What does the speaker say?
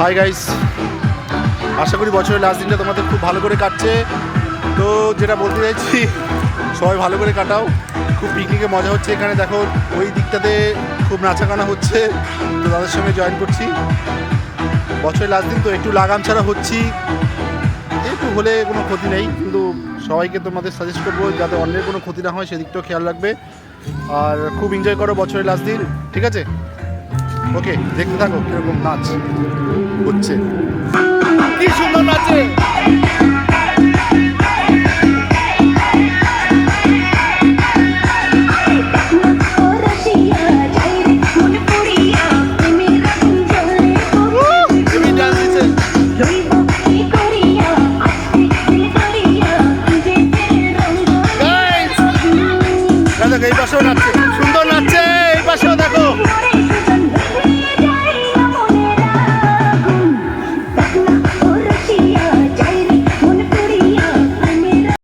Hi guys আশা করি বছরের last দিনটা তোমাদের খুব ভালো করে কাটছে। তো যেটা বলতে চাইছি, সবাই ভালো করে কাটাও। খুব পিকনিকে মজা হচ্ছে এখানে। দেখো, ওই দিকটাতে খুব নাচাগানা হচ্ছে। তো তাদের সঙ্গে জয়েন করছি। বছরের লাস্ট দিন তো একটু লাগাম ছাড়া হচ্ছি। একটু হলে কোনো ক্ষতি নেই, কিন্তু সবাইকে তোমাদের সাজেস্ট করব যাতে অন্যের কোনো ক্ষতি না হয়, সেদিকটাও খেয়াল রাখবে। আর খুব এনজয় করো বছরের লাস্ট দিন, ঠিক আছে? ওকে দেখতে থাকো কীরকম নাচ হচ্ছে। কি সুন্দর নাচে। সুন্দর নাচছে।